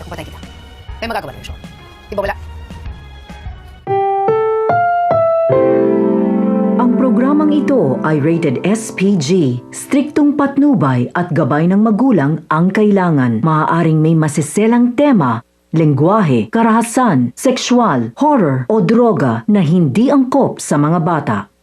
Kung patay kita. May magagawa rin siya. Di wala? Ang programang ito ay rated SPG. Striktong patnubay at gabay ng magulang ang kailangan. Maaaring may masiselang tema, lengguwahe, karahasan, sexual, horror o droga na hindi angkop sa mga bata.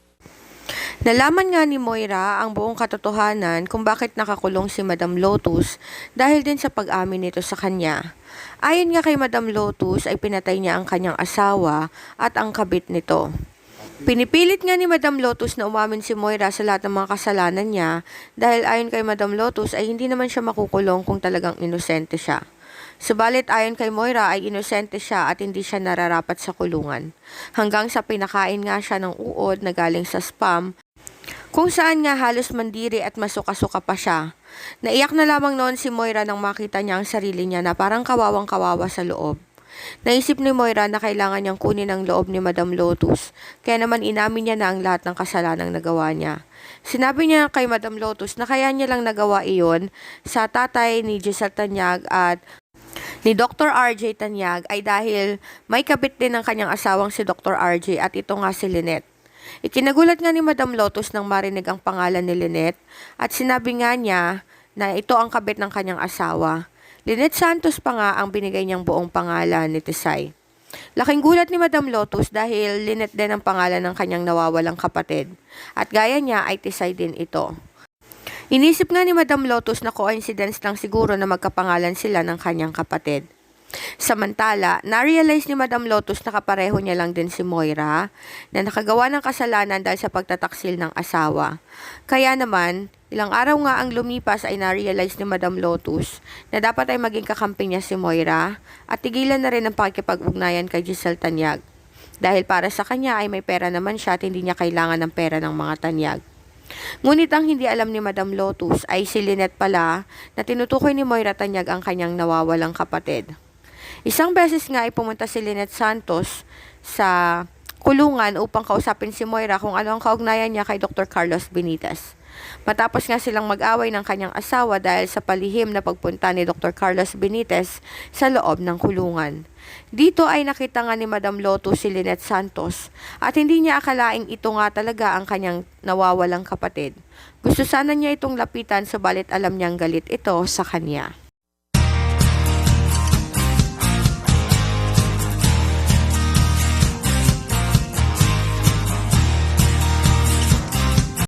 Nalaman nga ni Moira ang buong katotohanan kung bakit nakakulong si Madam Lotus dahil din sa pag-amin nito sa kanya. Ayon nga kay Madam Lotus ay pinatay niya ang kanyang asawa at ang kabit nito. Pinipilit nga ni Madam Lotus na umamin si Moira sa lahat ng mga kasalanan niya dahil ayon kay Madam Lotus ay hindi naman siya makukulong kung talagang inosente siya. Subalit ayon kay Moira ay inosente siya at hindi siya nararapat sa kulungan. Hanggang sa pinakain nga siya ng uod na galing sa spam kung saan nga halos mandiri at masuka-suka pa siya. Naiyak na lamang noon si Moira nang makita niya ang sarili niya na parang kawawang kawawa sa loob. Naisip ni Moira na kailangan niyang kunin ang loob ni Madam Lotus, kaya naman inamin niya na ang lahat ng kasalanang nagawa niya. Sinabi niya kay Madam Lotus na kaya niya lang nagawa iyon sa tatay ni Giselle Tanyag at ni Dr. RJ Tanyag ay dahil may kabit din ng kanyang asawang si Dr. RJ at ito nga si Lynette. Ikinagulat nga ni Madam Lotus nang marinig ang pangalan ni Lynette at sinabi nga niya na ito ang kabit ng kanyang asawa. Lynette Santos pa nga ang binigay niyang buong pangalan ni Tisay. Laking gulat ni Madam Lotus dahil Lynette din ang pangalan ng kanyang nawawalang kapatid. At gaya niya ay Tisay din ito. Inisip nga ni Madam Lotus na coincidence lang siguro na magkapangalan sila ng kanyang kapatid. Samantala, na-realize ni Madam Lotus na kapareho niya lang din si Moira na nakagawa ng kasalanan dahil sa pagtataksil ng asawa. Kaya naman, ilang araw nga ang lumipas ay na-realize ni Madam Lotus na dapat ay maging kakampi niya si Moira at tigilan na rin ang pakikipag-ugnayan kay Giselle Tanyag. Dahil para sa kanya ay may pera naman siya at hindi niya kailangan ng pera ng mga tanyag. Ngunit ang hindi alam ni Madam Lotus ay si Lynette pala na tinutukoy ni Moira Tanyag ang kanyang nawawalang kapatid. Isang beses nga ay pumunta si Lynette Santos sa kulungan upang kausapin si Moira kung ano ang kaugnayan niya kay Dr. Carlos Benitez. Matapos nga silang mag-away ng kanyang asawa dahil sa palihim na pagpunta ni Dr. Carlos Benitez sa loob ng kulungan. Dito ay nakita nga ni Madam Loto si Lynette Santos at hindi niya akalaing ito nga talaga ang kanyang nawawalang kapatid. Gusto sana niya itong lapitan subalit alam niyang galit ito sa kanya.